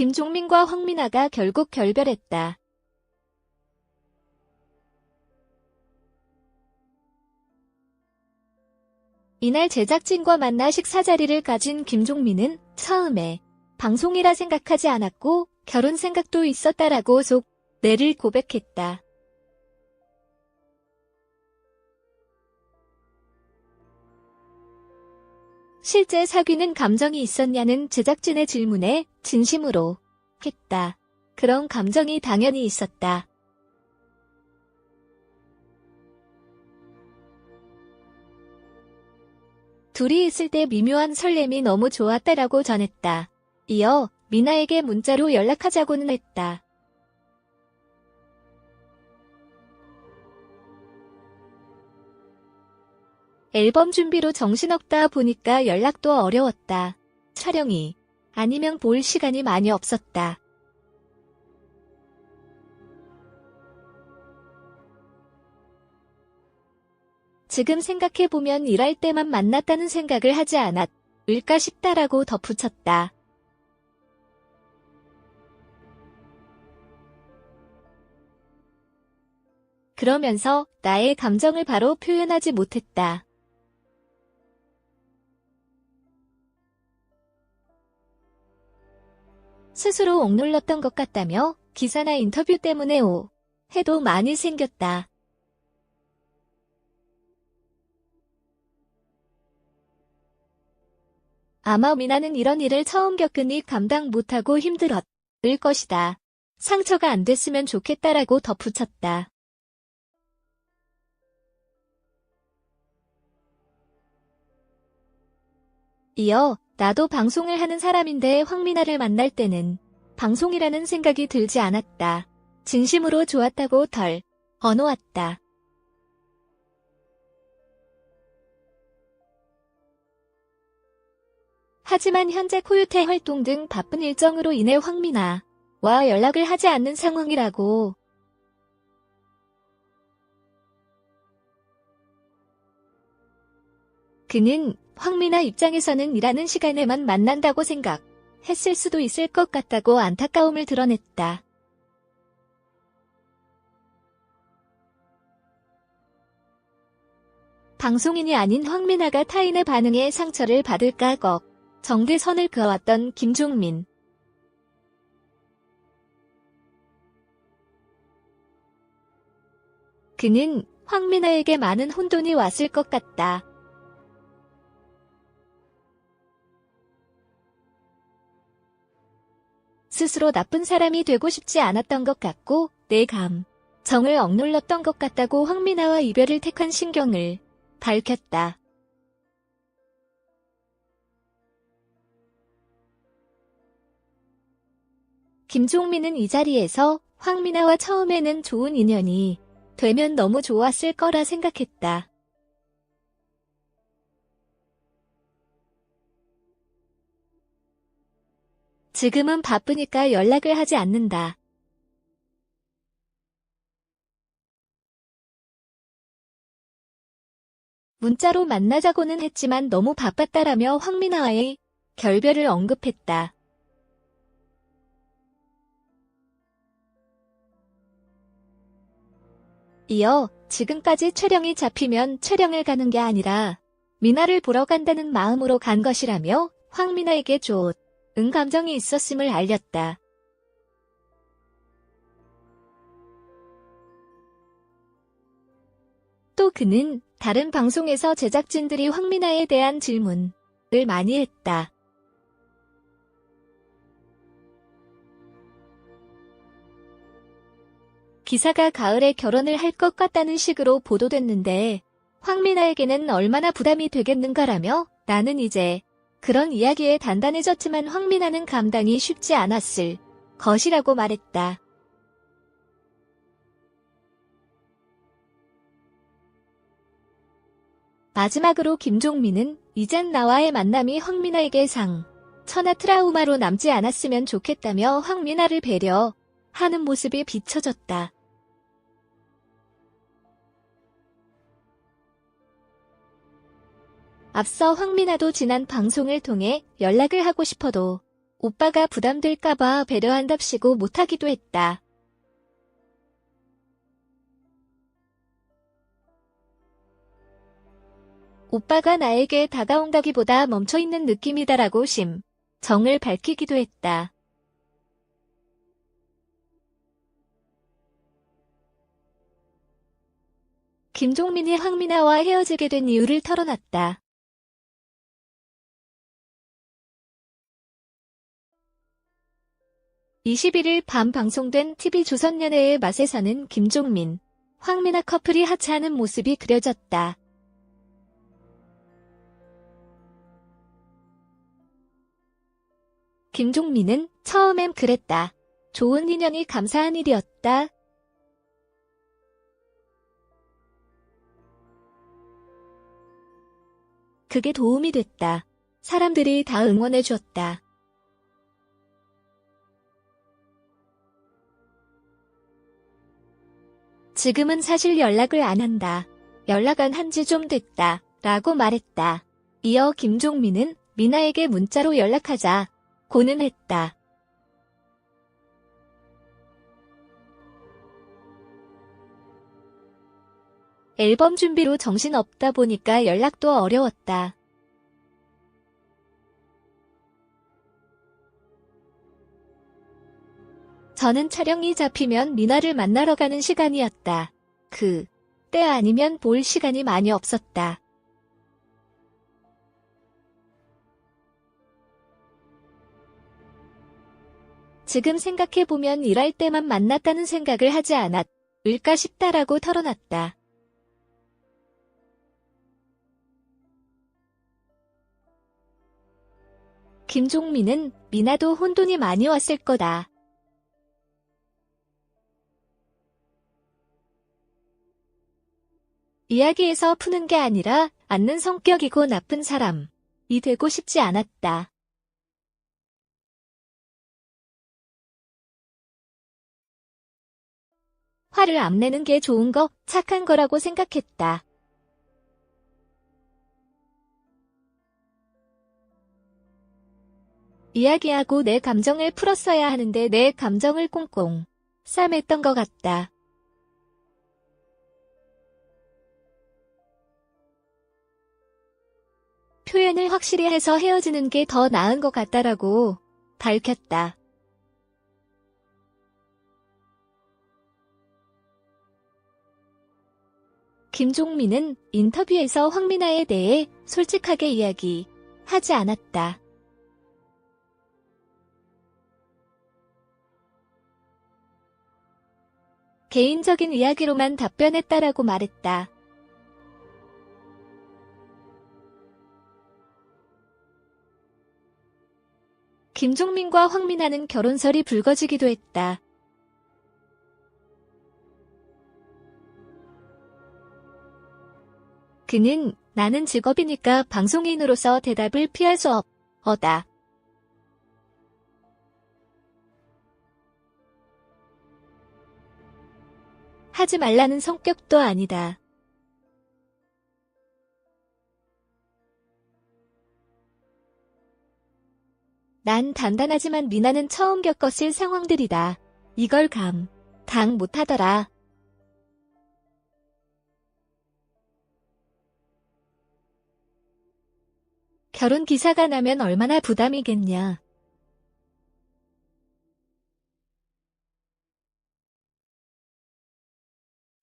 김종민과 황민아가 결국 결별했다. 이날 제작진과 만나 식사 자리를 가진 김종민은 처음에 방송이라 생각하지 않았고 결혼 생각도 있었다라고 속 내를 고백했다. 실제 사귀는 감정이 있었냐는 제작진의 질문에 진심으로 했다. 그런 감정이 당연히 있었다. 둘이 있을 때 미묘한 설렘이 너무 좋았다라고 전했다. 이어 미나에게 문자로 연락하자고는 했다. 앨범 준비로 정신없다 보니까 연락도 어려웠다. 촬영이 아니면 볼 시간이 많이 없었다. 지금 생각해보면 일할 때만 만났다는 생각을 하지 않았을까 싶다라고 덧붙였다. 그러면서 나의 감정을 바로 표현하지 못했다. 스스로 억눌렀던 것 같다며 기사나 인터뷰 때문에 오 해도 많이 생겼다. 아마 미나는 이런 일을 처음 겪으니 감당 못하고 힘들었을 것이다. 상처가 안 됐으면 좋겠다라고 덧붙였다. 이어 나도 방송을 하는 사람인데 황미나를 만날 때는 방송이라는 생각이 들지 않았다. 진심으로 좋았다고 덜 어놓았다. 하지만 현재 코요태 활동 등 바쁜 일정으로 인해 황미나와 연락을 하지 않는 상황이라고 그는 황미나 입장에서는 일하는 시간에만 만난다고 생각했을 수도 있을 것 같다고 안타까움을 드러냈다. 방송인이 아닌 황미나가 타인의 반응에 상처를 받을까 걱 정대선을 그어왔던 김종민. 그는 황미나에게 많은 혼돈이 왔을 것 같다. 스스로 나쁜 사람이 되고 싶지 않았던 것 같고 내 감, 정을 억눌렀던 것 같다고 황미나와 이별을 택한 신경을 밝혔다. 김종민은 이 자리에서 황미나와 처음에는 좋은 인연이 되면 너무 좋았을 거라 생각했다. 지금은 바쁘니까 연락을 하지 않는다. 문자로 만나자고는 했지만 너무 바빴다라며 황미나와의 결별을 언급했다. 이어 지금까지 촬영이 잡히면 촬영을 가는 게 아니라 미나를 보러 간다는 마음으로 간 것이라며 황미나에게 좋 은 감정이 있었음을 알렸다. 또 그는 다른 방송에서 제작진들이 황미나에 대한 질문을 많이 했다. 기사가 가을에 결혼을 할 것 같다는 식으로 보도됐는데 황미나에게는 얼마나 부담이 되겠는가라며 나는 이제 그런 이야기에 단단해졌지만 황미나는 감당이 쉽지 않았을 것이라고 말했다. 마지막으로 김종민은 이젠 나와의 만남이 황미나에게 상, 천하 트라우마로 남지 않았으면 좋겠다며 황미나를 배려하는 모습이 비춰졌다. 앞서 황미나도 지난 방송을 통해 연락을 하고 싶어도 오빠가 부담될까봐 배려한답시고 못하기도 했다. 오빠가 나에게 다가온다기보다 멈춰있는 느낌이다라고 심, 정을 밝히기도 했다. 김종민이 황미나와 헤어지게 된 이유를 털어놨다. (21일) 밤 방송된 TV조선연애의 맛에서는 김종민, 황미나 커플이 하차하는 모습이 그려졌다. 김종민은 처음엔 그랬다. 좋은 인연이 감사한 일이었다. 그게 도움이 됐다. 사람들이 다 응원해 주었다. 지금은 사실 연락을 안 한다. 연락 안 한 지 좀 됐다. 라고 말했다. 이어 김종민은 미나에게 문자로 연락하자. 고는 했다. 앨범 준비로 정신 없다 보니까 연락도 어려웠다. 저는 촬영이 잡히면 미나를 만나러 가는 시간이었다. 그, 때 아니면 볼 시간이 많이 없었다. 지금 생각해보면 일할 때만 만났다는 생각을 하지 않았을까 싶다라고 털어놨다. 김종민은 미나도 혼돈이 많이 왔을 거다. 이야기에서 푸는 게 아니라 않는 성격이고 나쁜 사람이 되고 싶지 않았다. 화를 안 내는 게 좋은 거, 착한 거라고 생각했다. 이야기하고 내 감정을 풀었어야 하는데 내 감정을 꽁꽁 싸맸던 것 같다. 표현을 확실히 해서 헤어지는 게 더 나은 것 같다라고 밝혔다. 김종민은 인터뷰에서 황미나에 대해 솔직하게 이야기하지 않았다. 개인적인 이야기로만 답변했다라고 말했다. 김종민과 황미나는 결혼설이 불거지기도 했다. 그는 나는 직업이니까 방송인으로서 대답을 피할 수 없, 어다. 하지 말라는 성격도 아니다. 난 단단하지만 미나는 처음 겪었을 상황들이다. 이걸 감, 당 못하더라. 결혼 기사가 나면 얼마나 부담이겠냐.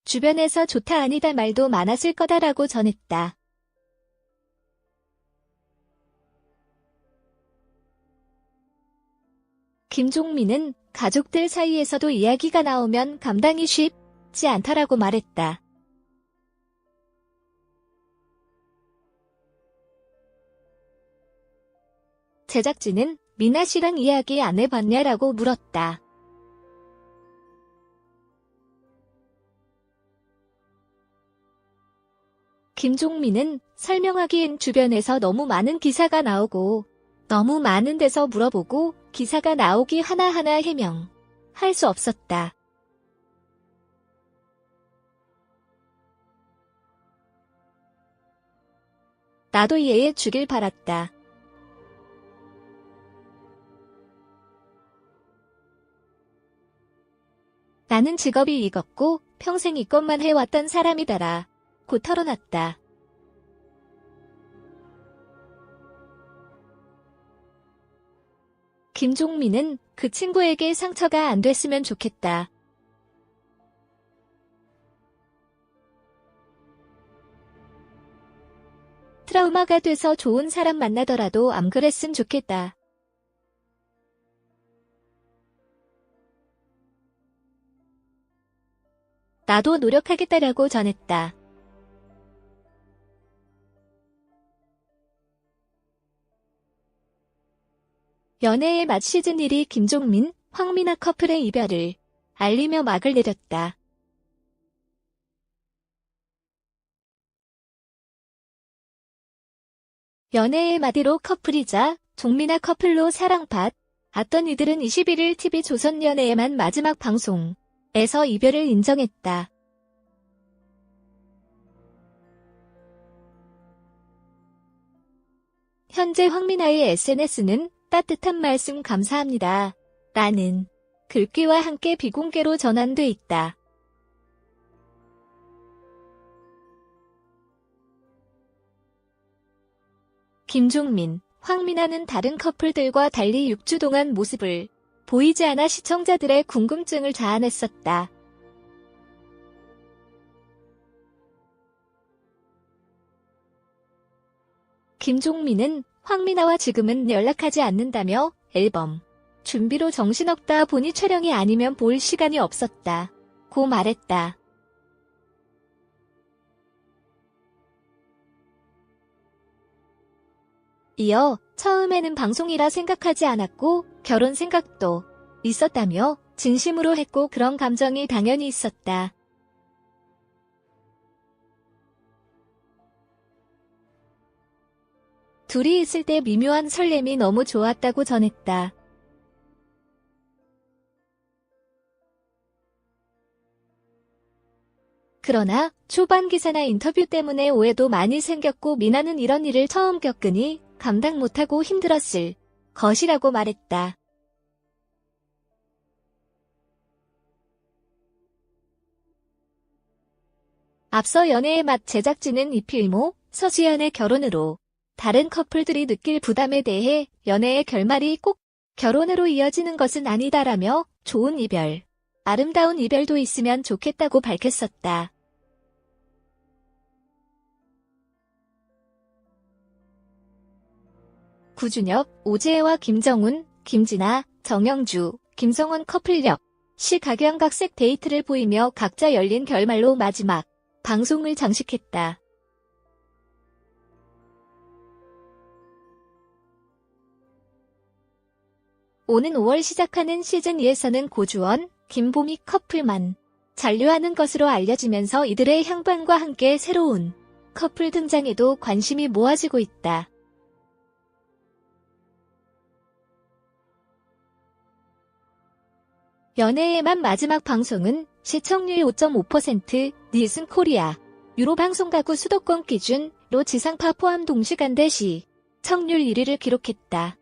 주변에서 좋다 아니다 말도 많았을 거다라고 전했다. 김종민은 가족들 사이에서도 이야기가 나오면 감당이 쉽지 않다라고 말했다. 제작진은 미나 씨랑 이야기 안 해봤냐라고 물었다. 김종민은 설명하기엔 주변에서 너무 많은 기사가 나오고 너무 많은 데서 물어보고 기사가 나오기 하나하나 해명. 할 수 없었다. 나도 이해해 주길 바랐다. 나는 직업이 익었고 평생 이것만 해왔던 사람이다라. 곧 털어놨다. 김종민은 그 친구에게 상처가 안 됐으면 좋겠다. 트라우마가 돼서 좋은 사람 만나더라도 안 그랬으면 좋겠다. 나도 노력하겠다라고 전했다. 연애의 맛 시즌 1위 김종민, 황미나 커플의 이별을 알리며 막을 내렸다. 연애의 마디로 커플이자 종미나 커플로 사랑받 왔던 이들은 21일 TV 조선 연애에만 마지막 방송에서 이별을 인정했다. 현재 황미나의 SNS는 따뜻한 말씀 감사합니다. 라는 글귀와 함께 비공개로 전환돼 있다. 김종민, 황미나는 다른 커플들과 달리 6주 동안 모습을 보이지 않아 시청자들의 궁금증을 자아냈었다. 김종민은 황미나와 지금은 연락하지 않는다며 앨범 준비로 정신없다 보니 촬영이 아니면 볼 시간이 없었다. 고 말했다. 이어 처음에는 방송이라 생각하지 않았고 결혼 생각도 있었다며 진심으로 했고 그런 감정이 당연히 있었다. 둘이 있을 때 미묘한 설렘이 너무 좋았다고 전했다. 그러나 초반 기사나 인터뷰 때문에 오해도 많이 생겼고 미나는 이런 일을 처음 겪으니 감당 못하고 힘들었을 것이라고 말했다. 앞서 연애의 맛 제작진은 이필모, 서지현의 결혼으로 다른 커플들이 느낄 부담에 대해 연애의 결말이 꼭 결혼으로 이어지는 것은 아니다라며 좋은 이별, 아름다운 이별도 있으면 좋겠다고 밝혔었다. 구준엽, 오재혜와 김정훈, 김진아, 정영주, 김성원 커플력, 시 각양각색 데이트를 보이며 각자 열린 결말로 마지막 방송을 장식했다. 오는 5월 시작하는 시즌 2에서는 고주원, 김보미 커플만 잔류하는 것으로 알려지면서 이들의 향방과 함께 새로운 커플 등장에도 관심이 모아지고 있다. 연애의만 마지막 방송은 시청률 5.5% 니슨 코리아 유로 방송 가구 수도권 기준로 지상파 포함 동시간대 시 청률 1위를 기록했다.